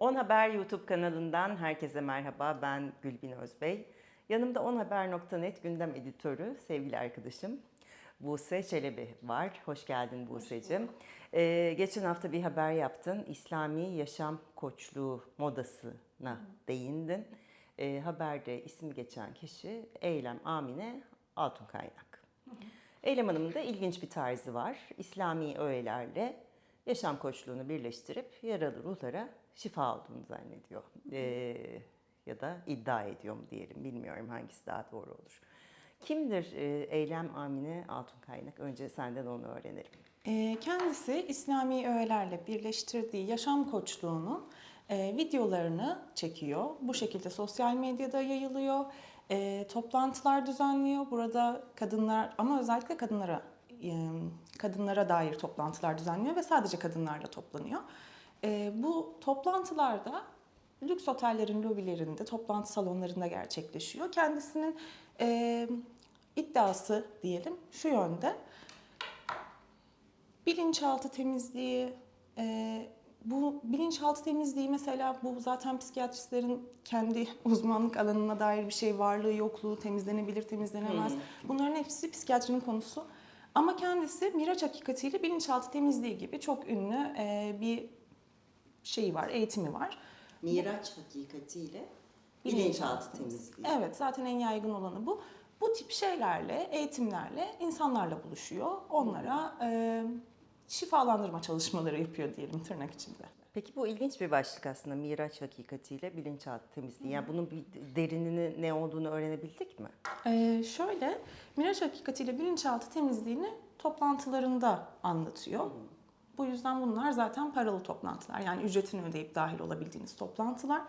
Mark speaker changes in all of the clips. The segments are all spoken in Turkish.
Speaker 1: On Haber YouTube kanalından herkese merhaba. Ben Gülbin Özbey. Yanımda onhaber.net gündem editörü sevgili arkadaşım Buse Çelebi var. Hoş geldin Buse'cim. Ee, geçen hafta bir haber yaptın. İslami yaşam koçluğu modasına değindin. Ee, haberde isim geçen kişi Eylem Amine Altun Kaynak. Eylem Hanım'ın da ilginç bir tarzı var. İslami öğelerle yaşam koçluğunu birleştirip yaralı ruhlara şifa olduğunu zannediyor. Ee, ya da iddia ediyor mu diyelim bilmiyorum hangisi daha doğru olur. Kimdir e, Eylem Amine Altun Kaynak? Önce senden onu öğrenelim.
Speaker 2: Ee, Kendisi İslami öğelerle birleştirdiği yaşam koçluğunun e, videolarını çekiyor. Bu şekilde sosyal medyada yayılıyor. E, toplantılar düzenliyor. Burada kadınlar ama özellikle kadınlara e, kadınlara dair toplantılar düzenliyor ve sadece kadınlarla toplanıyor. E, bu toplantılarda lüks otellerin lobilerinde, toplantı salonlarında gerçekleşiyor. Kendisinin e, iddiası diyelim şu yönde bilinçaltı temizliği, e, bu bilinçaltı temizliği mesela bu zaten psikiyatristlerin kendi uzmanlık alanına dair bir şey varlığı yokluğu temizlenebilir temizlenemez. Bunların hepsi psikiyatrinin konusu. Ama kendisi Miraç Hakikatiyle bilinçaltı temizliği gibi çok ünlü e, bir şeyi var, eğitimi var.
Speaker 1: Miraç hakikatiyle
Speaker 2: bilinçaltı Evet, zaten en yaygın olanı bu. Bu tip şeylerle, eğitimlerle insanlarla buluşuyor. Onlara e, şifalandırma çalışmaları yapıyor diyelim tırnak içinde.
Speaker 1: Peki bu ilginç bir başlık aslında Miraç hakikatiyle bilinçaltı temizliği. Yani bunun bir derinini ne olduğunu öğrenebildik mi?
Speaker 2: E, şöyle, Miraç Hakikatiyle bilinçaltı temizliğini toplantılarında anlatıyor. Bu yüzden bunlar zaten paralı toplantılar. Yani ücretini ödeyip dahil olabildiğiniz toplantılar.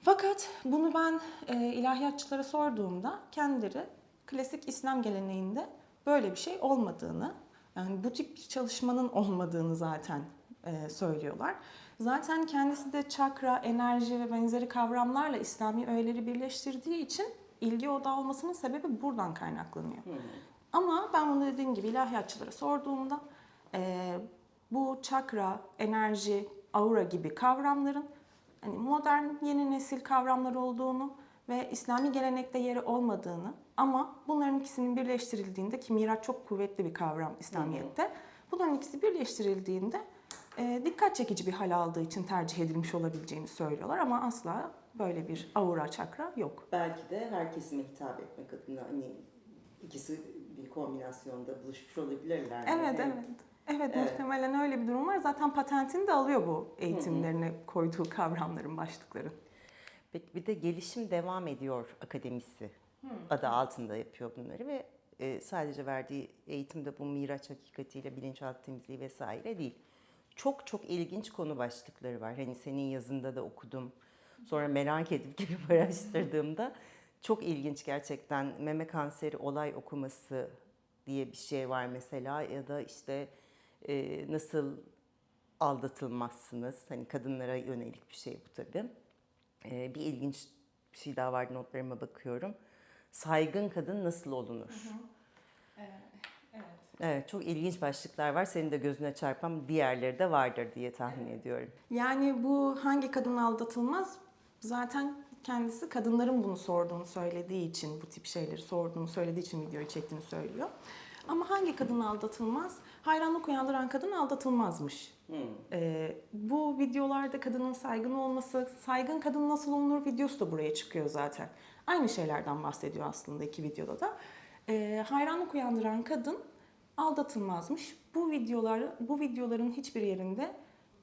Speaker 2: Fakat bunu ben e, ilahiyatçılara sorduğumda kendileri klasik İslam geleneğinde böyle bir şey olmadığını, yani bu tip bir çalışmanın olmadığını zaten söylüyorlar. Zaten kendisi de çakra, enerji ve benzeri kavramlarla İslami öğeleri birleştirdiği için ilgi odağı olmasının sebebi buradan kaynaklanıyor. Ama ben bunu dediğim gibi ilahiyatçılara sorduğumda e, bu çakra, enerji, aura gibi kavramların hani modern yeni nesil kavramlar olduğunu ve İslami gelenekte yeri olmadığını ama bunların ikisinin birleştirildiğinde ki miraç çok kuvvetli bir kavram İslamiyet'te. Bunların ikisi birleştirildiğinde e, dikkat çekici bir hal aldığı için tercih edilmiş olabileceğini söylüyorlar ama asla böyle bir aura çakra yok.
Speaker 1: Belki de her kesime hitap etmek adına hani ikisi bir kombinasyonda buluşmuş olabilirler.
Speaker 2: Evet, evet. Evet, muhtemelen öyle bir durum var. Zaten patentini de alıyor bu eğitimlerine koyduğu kavramların başlıkları.
Speaker 1: Peki bir de gelişim devam ediyor akademisi adı altında yapıyor bunları ve e, sadece verdiği eğitimde bu miraç hakikatiyle bilinçaltı temizliği vesaire değil. Çok çok ilginç konu başlıkları var. Hani senin yazında da okudum. Sonra merak edip girip araştırdığımda çok ilginç gerçekten meme kanseri olay okuması diye bir şey var mesela ya da işte e, nasıl aldatılmazsınız. Hani kadınlara yönelik bir şey bu tabii. Ee, bir ilginç bir şey daha vardı notlarıma bakıyorum. Saygın kadın nasıl olunur? Evet, çok ilginç başlıklar var. Senin de gözüne çarpan diğerleri de vardır diye tahmin ediyorum.
Speaker 2: Yani bu hangi kadın aldatılmaz? Zaten kendisi kadınların bunu sorduğunu söylediği için, bu tip şeyleri sorduğunu söylediği için videoyu çektiğini söylüyor. Ama hangi kadın aldatılmaz? Hayranlık uyandıran kadın aldatılmazmış. Ee, bu videolarda kadının saygın olması, saygın kadın nasıl olunur videosu da buraya çıkıyor zaten. Aynı şeylerden bahsediyor aslında iki videoda da. Ee, hayranlık uyandıran kadın aldatılmazmış. Bu videolar, bu videoların hiçbir yerinde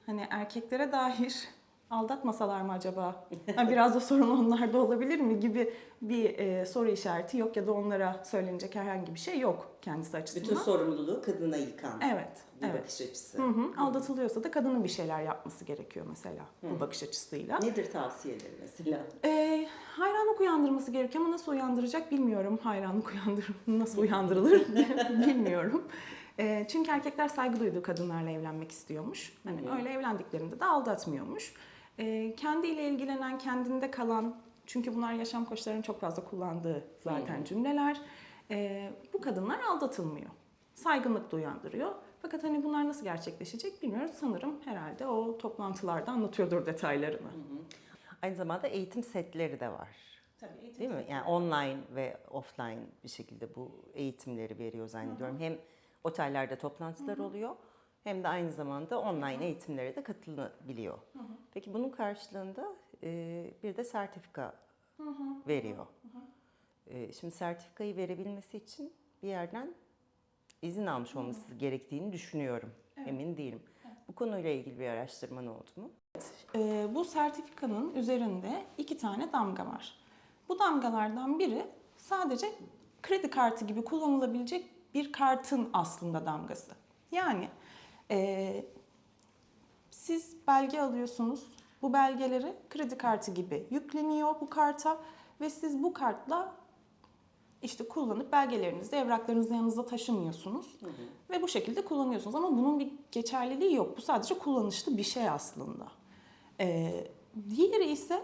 Speaker 2: hani erkeklere dair aldatmasalar mı acaba? Ha, biraz da sorun onlarda olabilir mi gibi bir e, soru işareti yok ya da onlara söylenecek herhangi bir şey yok kendisi açısından.
Speaker 1: Bütün sorumluluğu kadına yıkan
Speaker 2: Evet,
Speaker 1: bir
Speaker 2: evet.
Speaker 1: bakış açısı.
Speaker 2: Hı hı. Aldatılıyorsa da kadının bir şeyler yapması gerekiyor mesela bu bakış açısıyla.
Speaker 1: Nedir tavsiyeleri mesela?
Speaker 2: Ee, hayranlık uyandırması gerekiyor ama nasıl uyandıracak bilmiyorum. Hayranlık uyandır nasıl uyandırılır bilmiyorum. Ee, çünkü erkekler saygı duyduğu kadınlarla evlenmek istiyormuş. Hani öyle evlendiklerinde de aldatmıyormuş. Ee, kendiyle ilgilenen, kendinde kalan çünkü bunlar yaşam koçlarının çok fazla kullandığı zaten cümleler. Ee, bu kadınlar aldatılmıyor. Saygınlık da uyandırıyor. Fakat hani bunlar nasıl gerçekleşecek bilmiyoruz. Sanırım herhalde o toplantılarda anlatıyordur detaylarını.
Speaker 1: Aynı zamanda eğitim setleri de var.
Speaker 2: Tabii
Speaker 1: Değil mi? Yani online ve offline bir şekilde bu eğitimleri veriyor zannediyorum. Hem otellerde toplantılar oluyor hem de aynı zamanda online eğitimlere de katılabiliyor. Peki bunun karşılığında e, bir de sertifika veriyor. E, Şimdi sertifikayı verebilmesi için bir yerden izin almış olması gerektiğini düşünüyorum. Emin değilim. Bu konuyla ilgili bir araştırman oldu mu?
Speaker 2: Ee, bu sertifikanın üzerinde iki tane damga var. Bu damgalardan biri sadece kredi kartı gibi kullanılabilecek bir kartın aslında damgası. Yani e, siz belge alıyorsunuz. Bu belgeleri kredi kartı gibi yükleniyor bu karta ve siz bu kartla işte kullanıp belgelerinizi, evraklarınızı yanınızda taşımıyorsunuz ve bu şekilde kullanıyorsunuz. Ama bunun bir geçerliliği yok. Bu sadece kullanışlı bir şey aslında. Ee, diğeri ise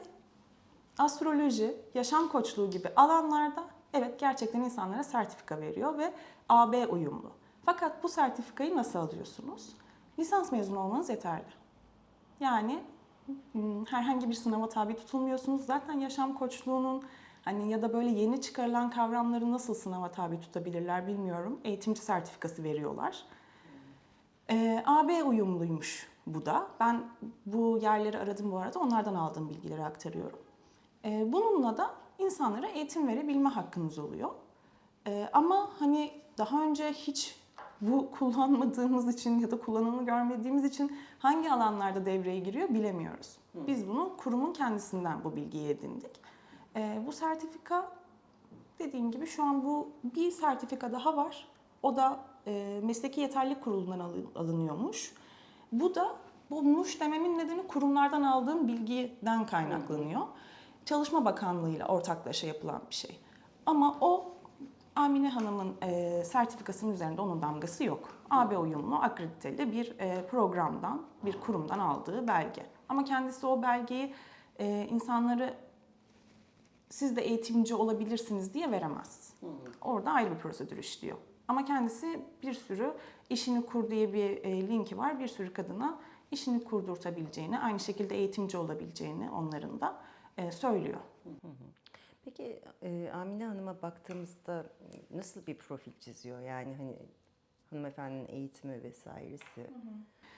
Speaker 2: astroloji, yaşam koçluğu gibi alanlarda evet gerçekten insanlara sertifika veriyor ve AB uyumlu. Fakat bu sertifikayı nasıl alıyorsunuz? Lisans mezunu olmanız yeterli. Yani hmm, herhangi bir sınava tabi tutulmuyorsunuz. Zaten yaşam koçluğunun hani ya da böyle yeni çıkarılan kavramları nasıl sınava tabi tutabilirler bilmiyorum. Eğitimci sertifikası veriyorlar. Ee, AB uyumluymuş bu da. Ben bu yerleri aradım bu arada. Onlardan aldığım bilgileri aktarıyorum. Ee, bununla da insanlara eğitim verebilme hakkınız oluyor. Ee, ama hani daha önce hiç bu kullanmadığımız için ya da kullanımı görmediğimiz için hangi alanlarda devreye giriyor bilemiyoruz. Biz bunu kurumun kendisinden bu bilgiyi edindik. Ee, bu sertifika dediğim gibi şu an bu bir sertifika daha var. O da e, mesleki yeterlilik kurulundan alı- alınıyormuş. Bu da bulmuş dememin nedeni kurumlardan aldığım bilgiden kaynaklanıyor. Çalışma Bakanlığı ile ortaklaşa yapılan bir şey. Ama o Amine Hanım'ın e, sertifikasının üzerinde onun damgası yok. AB uyumlu akrediteli bir e, programdan, bir kurumdan aldığı belge. Ama kendisi o belgeyi e, insanları siz de eğitimci olabilirsiniz diye veremez. Orada ayrı bir prosedür işliyor. Ama kendisi bir sürü işini kur diye bir e, linki var. Bir sürü kadına işini kurdurtabileceğini, aynı şekilde eğitimci olabileceğini onların da e, söylüyor.
Speaker 1: Peki e, Amine Hanım'a baktığımızda nasıl bir profil çiziyor? Yani hani hanımefendinin eğitimi vesairesi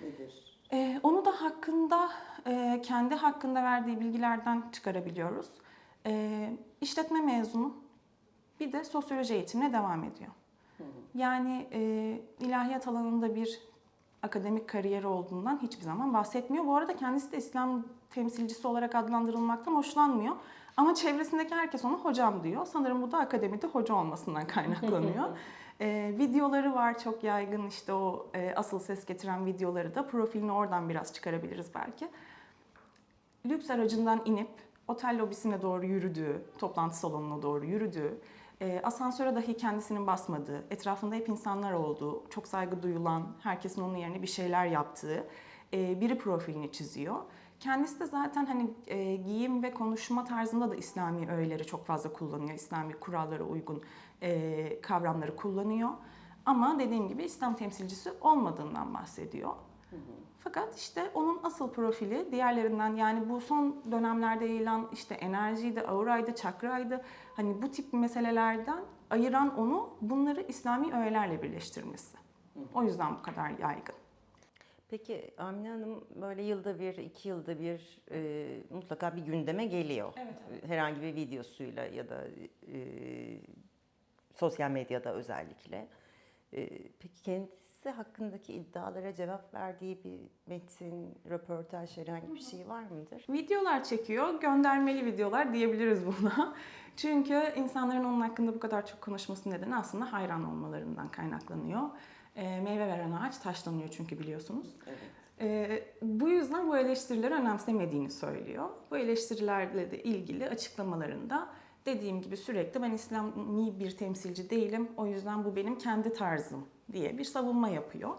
Speaker 1: nedir?
Speaker 2: Ee, onu da hakkında, e, kendi hakkında verdiği bilgilerden çıkarabiliyoruz. Ee, işletme mezunu, bir de sosyoloji eğitimine devam ediyor. Yani e, ilahiyat alanında bir akademik kariyeri olduğundan hiçbir zaman bahsetmiyor. Bu arada kendisi de İslam temsilcisi olarak adlandırılmaktan hoşlanmıyor. Ama çevresindeki herkes ona hocam diyor. Sanırım bu da akademide hoca olmasından kaynaklanıyor. Ee, videoları var çok yaygın işte o e, asıl ses getiren videoları da profilini oradan biraz çıkarabiliriz belki. Lüks aracından inip otel lobisine doğru yürüdüğü, toplantı salonuna doğru yürüdüğü, e, asansöre dahi kendisinin basmadığı, etrafında hep insanlar olduğu, çok saygı duyulan, herkesin onun yerine bir şeyler yaptığı e, biri profilini çiziyor. Kendisi de zaten hani e, giyim ve konuşma tarzında da İslami öğeleri çok fazla kullanıyor. İslami kurallara uygun e, kavramları kullanıyor. Ama dediğim gibi İslam temsilcisi olmadığından bahsediyor. Fakat işte onun asıl profili diğerlerinden yani bu son dönemlerde yayılan işte enerjiydi, auraydı, çakraydı hani bu tip meselelerden ayıran onu bunları İslami öğelerle birleştirmesi. O yüzden bu kadar yaygın.
Speaker 1: Peki Amine Hanım böyle yılda bir, iki yılda bir e, mutlaka bir gündeme geliyor.
Speaker 2: Evet,
Speaker 1: Herhangi bir videosuyla ya da e, sosyal medyada özellikle. E, peki kendisi hakkındaki iddialara cevap verdiği bir metin, röportaj herhangi bir şey var mıdır?
Speaker 2: Videolar çekiyor, göndermeli videolar diyebiliriz buna. Çünkü insanların onun hakkında bu kadar çok konuşması nedeni aslında hayran olmalarından kaynaklanıyor. Ee, meyve veren ağaç taşlanıyor çünkü biliyorsunuz.
Speaker 1: Evet.
Speaker 2: Ee, bu yüzden bu eleştirileri önemsemediğini söylüyor. Bu eleştirilerle de ilgili açıklamalarında dediğim gibi sürekli ben İslami bir temsilci değilim. O yüzden bu benim kendi tarzım diye bir savunma yapıyor.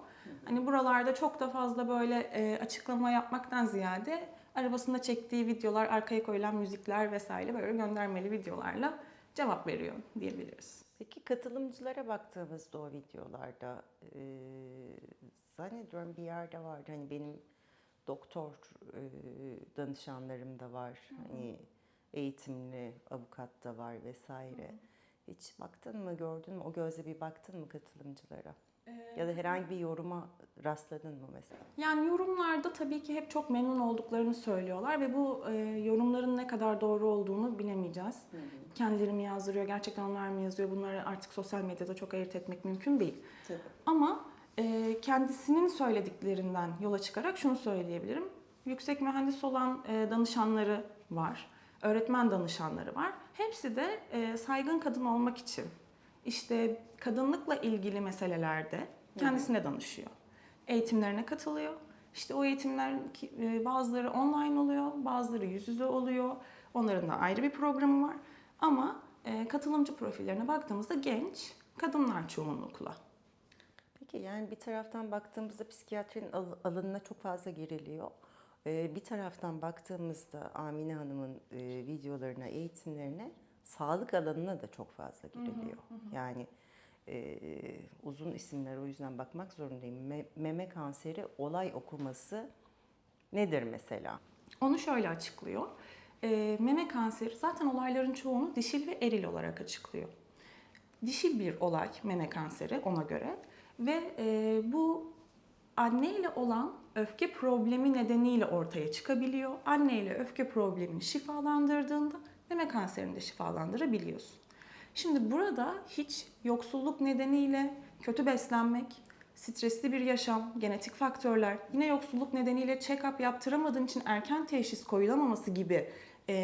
Speaker 2: Hani buralarda çok da fazla böyle e, açıklama yapmaktan ziyade arabasında çektiği videolar, arkaya koyulan müzikler vesaire böyle göndermeli videolarla cevap veriyor diyebiliriz.
Speaker 1: Peki katılımcılara baktığımızda o videolarda e, zannediyorum bir yerde vardı hani benim doktor e, danışanlarım da var. Hani eğitimli avukat da var vesaire. Hiç baktın mı gördün mü o gözle bir baktın mı katılımcılara? Ya da herhangi bir yoruma rastladın mı mesela?
Speaker 2: Yani yorumlarda tabii ki hep çok memnun olduklarını söylüyorlar ve bu e, yorumların ne kadar doğru olduğunu bilemeyeceğiz. Kendileri mi yazdırıyor, gerçekten onlar mı yazıyor bunları artık sosyal medyada çok ayırt etmek mümkün değil.
Speaker 1: Tabii.
Speaker 2: Ama e, kendisinin söylediklerinden yola çıkarak şunu söyleyebilirim. Yüksek mühendis olan e, danışanları var, öğretmen danışanları var. Hepsi de e, saygın kadın olmak için işte kadınlıkla ilgili meselelerde kendisine danışıyor. Eğitimlerine katılıyor. İşte o eğitimler e, bazıları online oluyor, bazıları yüz yüze oluyor. Onların da ayrı bir programı var. Ama e, katılımcı profillerine baktığımızda genç kadınlar çoğunlukla.
Speaker 1: Peki yani bir taraftan baktığımızda psikiyatrinin al- alanına çok fazla giriliyor. Ee, bir taraftan baktığımızda Amine Hanım'ın e, videolarına, eğitimlerine sağlık alanına da çok fazla giriliyor. Yani e, uzun isimler o yüzden bakmak zorundayım. Me- meme kanseri olay okuması nedir mesela?
Speaker 2: Onu şöyle açıklıyor. Ee, meme kanseri zaten olayların çoğunu dişil ve eril olarak açıklıyor. Dişil bir olay meme kanseri ona göre ve e, bu anne ile olan öfke problemi nedeniyle ortaya çıkabiliyor. Anne ile öfke problemini şifalandırdığında meme kanserini de şifalandırabiliyorsun. Şimdi burada hiç yoksulluk nedeniyle kötü beslenmek, stresli bir yaşam, genetik faktörler, yine yoksulluk nedeniyle check-up yaptıramadığın için erken teşhis koyulamaması gibi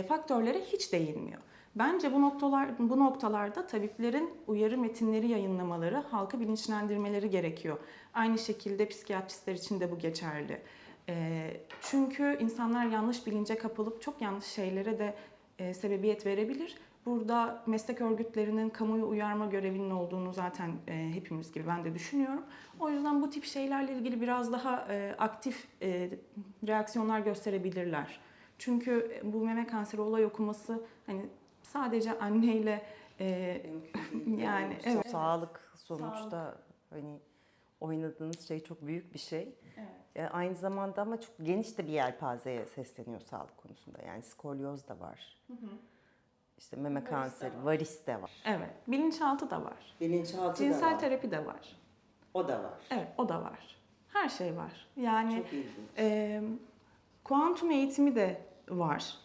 Speaker 2: faktörlere hiç değinmiyor. Bence bu noktalar bu noktalarda tabiplerin uyarı metinleri yayınlamaları, halkı bilinçlendirmeleri gerekiyor. Aynı şekilde psikiyatristler için de bu geçerli. E, çünkü insanlar yanlış bilince kapılıp çok yanlış şeylere de e, sebebiyet verebilir. Burada meslek örgütlerinin kamuoyu uyarma görevinin olduğunu zaten e, hepimiz gibi ben de düşünüyorum. O yüzden bu tip şeylerle ilgili biraz daha e, aktif e, reaksiyonlar gösterebilirler. Çünkü bu meme kanseri olay okuması hani sadece anneyle e, yani evet.
Speaker 1: Sağlık sonuçta hani oynadığınız şey çok büyük bir şey. E, aynı zamanda ama çok geniş de bir yelpazeye sesleniyor sağlık konusunda. Yani skolyoz da var. İşte meme kanseri, varis de var.
Speaker 2: Evet, bilinçaltı da var.
Speaker 1: Bilinçaltı
Speaker 2: Cinsel terapi de var.
Speaker 1: O da var.
Speaker 2: Evet, o da var. Her şey var. Yani
Speaker 1: Çok ilginç.
Speaker 2: e, kuantum eğitimi de var.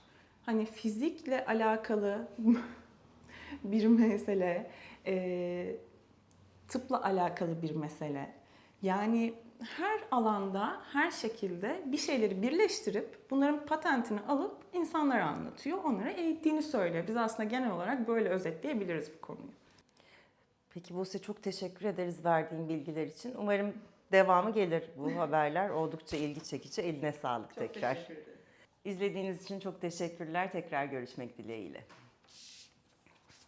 Speaker 2: Hani fizikle alakalı bir mesele, e, tıpla alakalı bir mesele. Yani her alanda, her şekilde bir şeyleri birleştirip bunların patentini alıp insanlara anlatıyor, onlara eğittiğini söylüyor. Biz aslında genel olarak böyle özetleyebiliriz bu konuyu.
Speaker 1: Peki Buse çok teşekkür ederiz verdiğin bilgiler için. Umarım devamı gelir bu haberler. Oldukça ilgi çekici. Eline sağlık tekrar. İzlediğiniz için çok teşekkürler. Tekrar görüşmek dileğiyle.